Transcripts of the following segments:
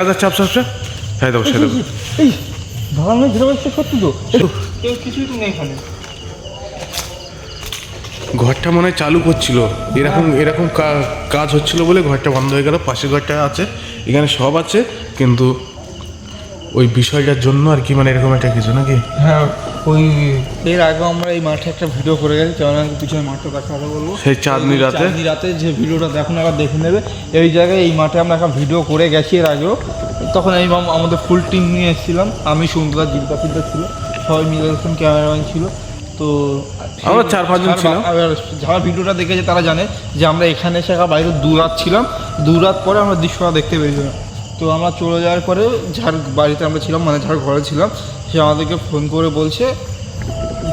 হাজার চাপ চাপ চাপ হ্যাঁ দেবো সেটা এই ভাঙা সত্যি তো। কেউ কিছুই তো নেই এখানে। ঘরটা মনে হয় চালু করছিল। এরকম এরকম কা- কাজ হচ্ছিল বলে ঘরটা বন্ধ হয়ে গেল। পাশের ঘরটা আছে এখানে সব আছে কিন্তু ওই বিষয়টার জন্য আর কি মানে এরকম একটা কিছু নাকি? হ্যাঁ ওই এর আগে আমরা এই মাঠে একটা ভিডিও করে গেছি যেমন পিছনে মাঠটা কাছে কথা বলব। সেই চাঁদনি রাতে? চাঁদনি রাতে যে ভিডিওটা দেখুন একবার দেখে নেবে। এই জায়গায় এই মাঠে আমরা একটা ভিডিও করে গেছি এর আগেও। তখন আমি আমাদের ফুল টিম নিয়ে এসেছিলাম। আমি সুন্দর জিলপা ফিল্টার ছিল। সবাই মিলে ক্যামেরাম্যান ছিল। তো আমরা চার পাঁচজন ছিলাম। আর যারা ভিডিওটা দেখেছে তারা জানে যে আমরা এখানে এসে বাইরে দু রাত ছিলাম। দু রাত পরে আমরা দৃশ্যটা দেখতে পেয়েছিলাম। তো আমরা চলে যাওয়ার পরে যার বাড়িতে আমরা ছিলাম মানে যার ঘরে ছিলাম সে আমাদেরকে ফোন করে বলছে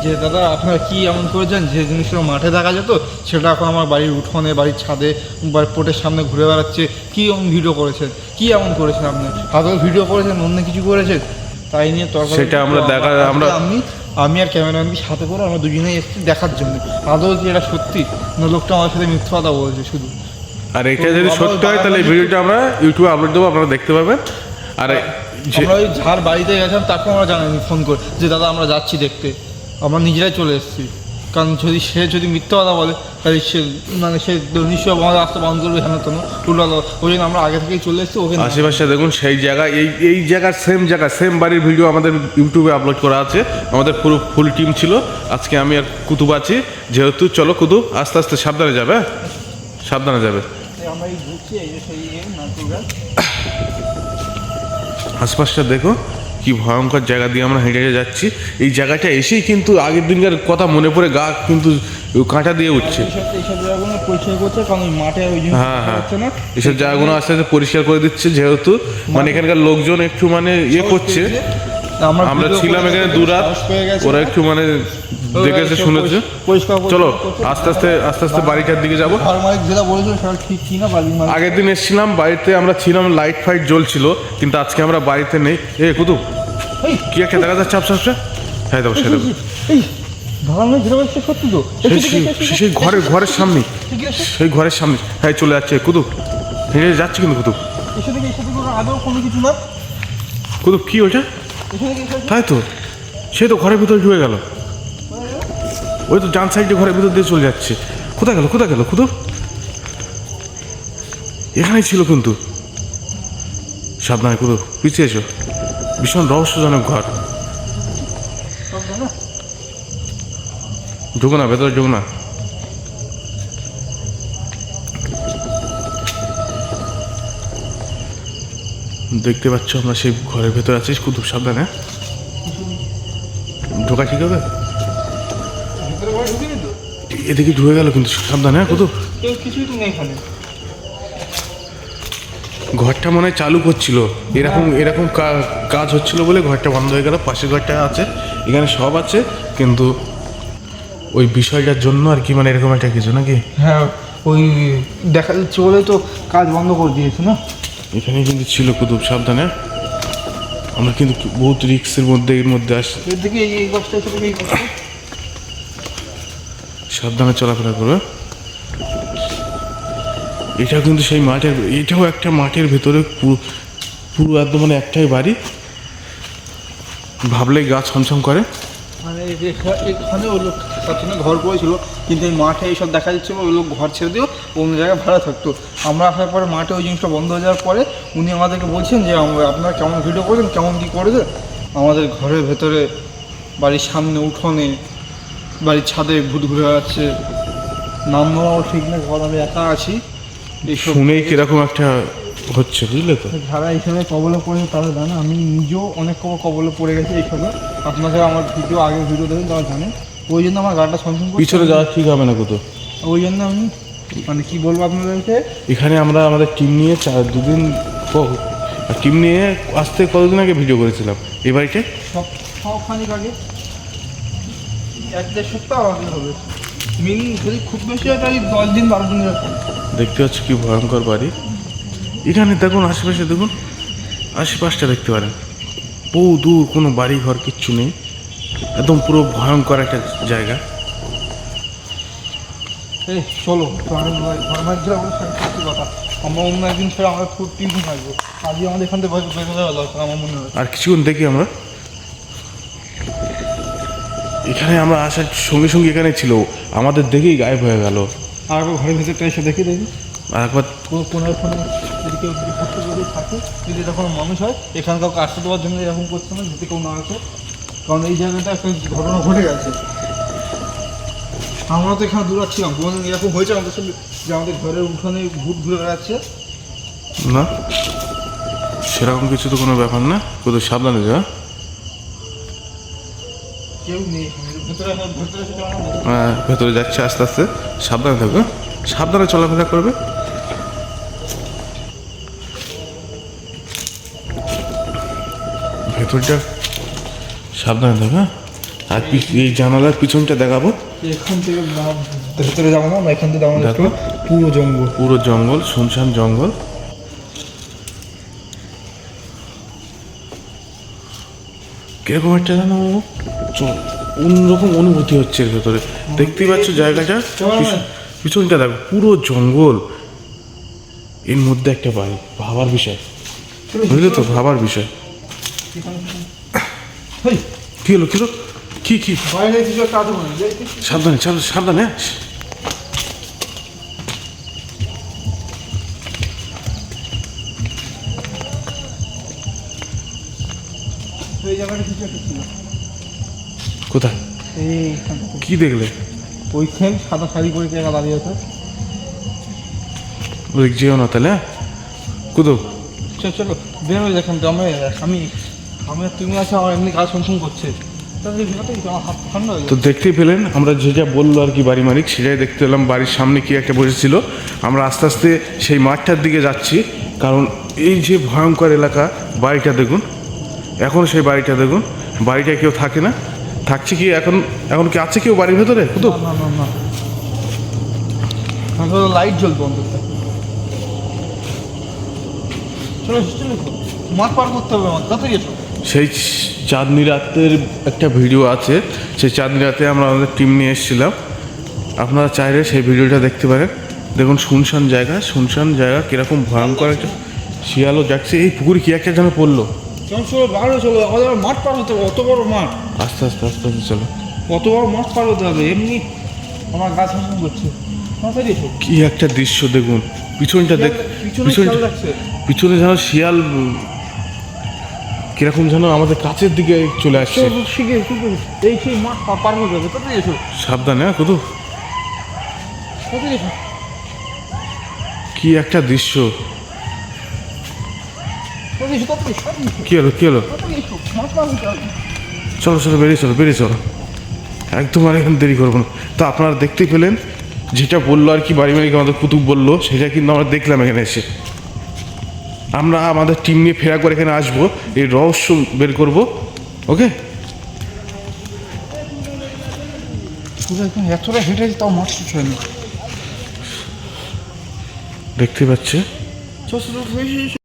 যে দাদা আপনারা কি এমন করেছেন? যে জিনিসটা মাঠে দেখা যেত সেটা এখন আমার বাড়ির উঠোনে বাড়ির ছাদে বাড়ির পোটের সামনে ঘুরে বেড়াচ্ছে। কি এমন ভিডিও করেছেন? কি এমন করেছেন আপনি? আদৌ ভিডিও করেছেন অন্য কিছু করেছেন? তাই নিয়ে তর্ক সেটা আমরা দেখা- আমরা- আমি আমি আর ক্যামেরাম্যানকে সাথে করে আমরা দুজনেই এসেছি দেখার জন্য। আদৌ কি এটা সত্যি? না লোকটা আমার সাথে মিথ্যা কথা বলছে শুধু। আর এটা যদি সত্যি হয় তাহলে এই ভিডিওটা আমরা ইউটিউবে আপলোড দেবো আপনারা দেখতে পাবেন আর আমরা ওই যার বাড়িতে গেছিলাম তাকে আমরা জানাইনি ফোন করে। যে দাদা আমরা যাচ্ছি দেখতে। আমরা নিজেরাই চলে এসেছি। কারণ যদি সে যদি মিথ্যা কথা বলে তাহলে সে মানে সে নিশ্চয়ই আমাদের রাস্তা বন্ধ করবে এখানে তো উল্টো ওই জন্য আমরা আগে থেকেই চলে এসেছি ওখানে। আশেপাশে দেখুন সেই জায়গা এই এই জায়গার সেম জায়গা সেম বাড়ির ভিডিও আমাদের ইউটিউবে আপলোড করা আছে। আমাদের পুরো ফুল টিম ছিল। আজকে আমি আর কুতুব আছি। যেহেতু চলো কুতুব আস্তে আস্তে সাবধানে যাবে হ্যাঁ? সাবধানে যাবে। আমরা এই ঘুরছি এই যে সেই ইয়ে, নারকেল গাছ। আশপাশটা দেখো কি ভয়ঙ্কর জায়গা দিয়ে আমরা হেঁটে যাচ্ছি। এই জায়গাটা এসেই কিন্তু আগের দিনকার কথা মনে পড়ে গা কিন্তু কাঁটা দিয়ে উঠছে। হ্যাঁ হ্যাঁ। এসব জায়গাগুলো আস্তে আস্তে পরিষ্কার করে দিচ্ছে যেহেতু মানে এখানকার লোকজন একটু মানে ইয়ে করছে। আমরা ছিলাম এখানে দু রাত। ওরা একটু মানে দেখেছে শুনেছে। চলো আস্তে আস্তে আস্তে আস্তে বাড়িটার দিকে যাব। আগের দিন এসেছিলাম বাড়িতে আমরা ছিলাম লাইট ফাইট জ্বলছিল কিন্তু আজকে আমরা বাড়িতে নেই। এ এই কি একটা দেখা যাচ্ছে চাপসা হ্যাঁ দেবো সে দেবো সেই ঘরের ঘরের সামনে। সেই ঘরের সামনে। হ্যাঁ চলে যাচ্ছে কুতুব। হেঁটে যাচ্ছে কিন্তু না। কুতুব কি ওটা এসে তাই তো সে তো ঘরের ভিতরে ঢুকে গেল। ওই তো ডান সাইডে ঘরের ভিতর দিয়ে চলে যাচ্ছে। কোথায় গেল কোথায় গেল কুতুব এখানেই ছিল কিন্তু। সাবধানে কুতুব পিছিয়ে এসো। ভীষণ রহস্যজনক ঘর। ঢুকো না, ভেতরে ঢুকো না। দেখতে পাচ্ছ আমরা সেই ঘরের ভেতরে আছি কুতুব সাবধানে। হ্যাঁ? ঢোকা ঠিক হবে? এদিকে ঢুকে গেল কিন্তু সাবধানে হ্যাঁ কুতুব? কেউ কিছুই তো নেই ঘরটা মনে হয় চালু করছিল। এরকম এরকম কাজ হচ্ছিল বলে ঘরটা বন্ধ হয়ে গেল পাশের ঘরটা আছে এখানে সব আছে কিন্তু ওই বিষয়টার জন্য আর কি মানে এরকম একটা কিছু নাকি? হ্যাঁ ওই দেখা যাচ্ছে বলে তো কাজ বন্ধ করে দিয়েছে না? এখানে কিন্তু ছিল কুতুব সাবধানে। আমরা কিন্তু বহুত রিক্সের মধ্যে এর মধ্যে আস সাবধানে চলাফেরা করবে। এটাও কিন্তু সেই মাঠের এটাও একটা মাঠের ভেতরে পুরো একদম মানে একটাই বাড়ি। ভাবলেই গা ছমছম করে। মানে এই যে এখানে লোক সবসময় ঘর করেছিল। কিন্তু এই মাঠে এইসব দেখা যাচ্ছে ওই লোক ঘর ছেড়ে দিয়েও অন্য জায়গায় ভাড়া থাকতো। আমরা আসার পরে মাঠে ওই জিনিসটা বন্ধ হয়ে যাওয়ার পরে উনি আমাদেরকে বলছেন যে আপনারা কেমন ভিডিও করেছেন? কেমন কী করেছেন? আমাদের ঘরের ভেতরে বাড়ির সামনে উঠোনে বাড়ির ছাদে ভূত ঘুরে বেড়াচ্ছে। নাম নেওয়াও ঠিক না ঘর আমি একা আছি। শুনেই কীরকম একটা হচ্ছে বুঝলে তো? যারা এইসবে কবলে পড়েছে তারা জানে। আমি নিজেও অনেক কবল কবলে পড়ে গেছি এইসবে। আপনাদের আমার ভিডিও আগে ভিডিও দেখেন তারা জানে। ওই জন্য আমার গাটা সঞ্চন পিছনে যাওয়া ঠিক হবে না কোথাও। ওই জন্য আমি মানে কি বলব আপনাদেরকে? এখানে আমরা আমাদের টিম নিয়ে চার দুদিন টিম নিয়ে আসতে কতদিন আগে ভিডিও করেছিলাম? এই বাড়িতে? সব সবখানিক আগে। এক দেড় সপ্তাহ আগে হবে। মিন যদি খুব বেশি হয় তাহলে দশ দিন বারো দিন দেখতে পাচ্ছ কি ভয়ঙ্কর বাড়ি। এখানে দেখুন আশেপাশে দেখুন আশেপাশটা দেখতে পারেন। বহু দূর কোনো বাড়ি ঘর কিচ্ছু নেই। একদম পুরো ভয়ঙ্কর একটা জায়গা। এই চলো কথা। আমরা অন্য একদিন ছেড়ে আমরা ফুড টিম থাকব। আজকে আমাদের এখান থেকে বের যাওয়া দরকার আমার মনে হয়। আর কিছুক্ষণ দেখি আমরা। এখানে আমরা আসার সঙ্গে সঙ্গে এখানে ছিল আমাদের দেখেই গায়েব হয়ে গেল। আর একবার ঘরের ভিতরটা এসে দেখি দেখি। আর একবার কোনো ফোনে যদি কেউ যদি থাকে যদি কোনো মানুষ হয় এখানে কাউকে আসতে দেওয়ার জন্য এরকম করছে না যদি কেউ না আসে কারণ এই জায়গাটা একটা ঘটনা ঘটে গেছে। আমরা তো এখানে দূর ছিলাম কোনো এরকম হয়েছে আমাদের সাথে যে আমাদের ঘরের উঠানে ভূত ঘুরে বেড়াচ্ছে? না। সেরকম কিছু তো কোনো ব্যাপার না। কোথাও সাবধানে যা। কেউ নেই। হ্যাঁ, ভেতরে যাচ্ছে আস্তে আস্তে। সাবধানে থাকো। হ্যাঁ? সাবধানে চলাফেরা করবে। ভেতরটা সাবধানে থাকো? আর এই জানালার পিছনটা দেখাবো। এখান থেকে ভেতরে যাব না এখান থেকে আমাদের। পুরো জঙ্গল। পুরো জঙ্গল শুনশান জঙ্গল। কীরকম একটা যেন অন্যরকম অনুভূতি হচ্ছে এর ভেতরে। দেখতেই পাচ্ছ জায়গাটা? পিছ- পিছনটা দেখো পুরো জঙ্গল। এর মধ্যে একটা বাড়ি ভাবার বিষয়। বুঝলে তো? ভাবার বিষয়। হেই, কি হলো কি হলো? কি কি? সাবধানে চাল সাবধানে। কোথায়। কি দেখলে? ওইখান সাদা শাড়ি পরে কে দাঁড়িয়ে আছে। ওই যেও না তাহলে হ্যাঁ? কুদো চলো চলো বের হয়ে দেখেন আমি আমি আমি আর তুমি আছে আমার এমনি কাজ শুনশুন করছে। তাহলে ভিতরে আমার হাত ঠান্ডা তো দেখতেই পেলেন আমরা যে যা বলল আর কি বাড়ি মালিক সেটাই দেখতে পেলাম বাড়ির সামনে কি একটা বসেছিল। আমরা আস্তে আস্তে সেই মাঠটার দিকে যাচ্ছি কারণ এই যে ভয়ঙ্কর এলাকা বাড়িটা দেখুন এখন সেই বাড়িটা দেখুন বাড়িটা কেউ থাকে না। থাকছে কি এখন এখন কি আছে কেউ বাড়ির ভেতরে? লাইট জ্বলবে অন্তত চলো চলো মাঠ পার করতে হবে আমার তাড়াতাড়ি সেই চাঁদনি রাতের একটা ভিডিও আছে সেই চাঁদনি রাতে আমরা আমাদের টিম নিয়ে এসেছিলাম। আপনারা চাইলে সেই ভিডিওটা দেখতে পারেন। দেখুন শুনশান জায়গা শুনশান জায়গা কীরকম ভয়ঙ্কর একটা শিয়ালও যাচ্ছে। এই পুকুরে কি একটা যেন পড়ল। চলো বাইরে চলো আমাদের মাঠ পার হতে হবে অত বড় মাঠ। আস্তে আস্তে আস্তে আস্তে চলো। কত বড় মাঠ পার হতে হবে এমনি আমার গাছ হাসন করছে। কি একটা দৃশ্য দেখুন। পিছনটা দেখ পিছনে যেন শিয়াল কীরকম যেন আমাদের কাছের দিকে চলে আসছে। এই সেই মাঠ পার এসো? সাবধানে হ্যাঁ কত কি একটা দৃশ্য। কি হলো কি হলো? চলো চলো বেরিয়ে চলো বেরিয়ে চলো। একদম আর এখন দেরি করব না। তো আপনারা দেখতে পেলেন যেটা বলল আর কি বাড়ি বাড়ি আমাদের কুতুব বলল সেটা কিন্তু আমরা দেখলাম এখানে এসে। আমরা আমাদের টিম নিয়ে ফেরা করে এখানে আসব। এই রহস্য বের করব। ওকে? এতটা হেঁটে তাও মাছ হয়নি। দেখতে পাচ্ছে।